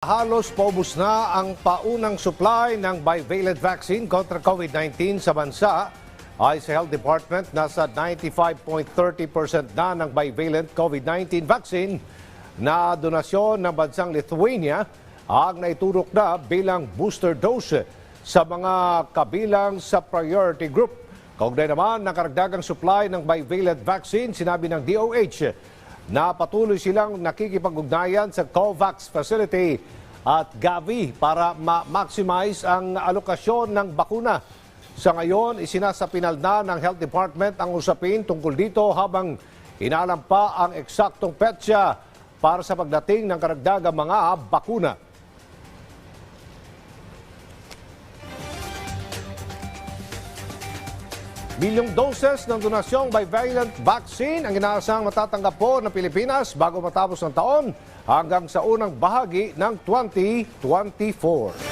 Halos paubos na ang paunang supply ng bivalent vaccine kontra COVID-19 sa bansa. Ay sa Health Department, nasa 95.30% na ng bivalent COVID-19 vaccine na donasyon ng bansang Lithuania ang naiturok na bilang booster dose sa mga kabilang sa priority group. Kaugnay naman ng karagdagang supply ng bivalent vaccine, sinabi ng DOH na patuloy silang nakikipag-ugnayan sa COVAX facility at Gavi para ma-maximize ang alokasyon ng bakuna. Sa ngayon, isinasapinal na ng Health Department ang usapin tungkol dito habang inalam pa ang eksaktong petsa para sa pagdating ng karagdagang mga bakuna. Milyong doses ng donasyong bivalent vaccine ang inaasahang matatanggap po ng Pilipinas bago matapos ng taon hanggang sa unang bahagi ng 2024.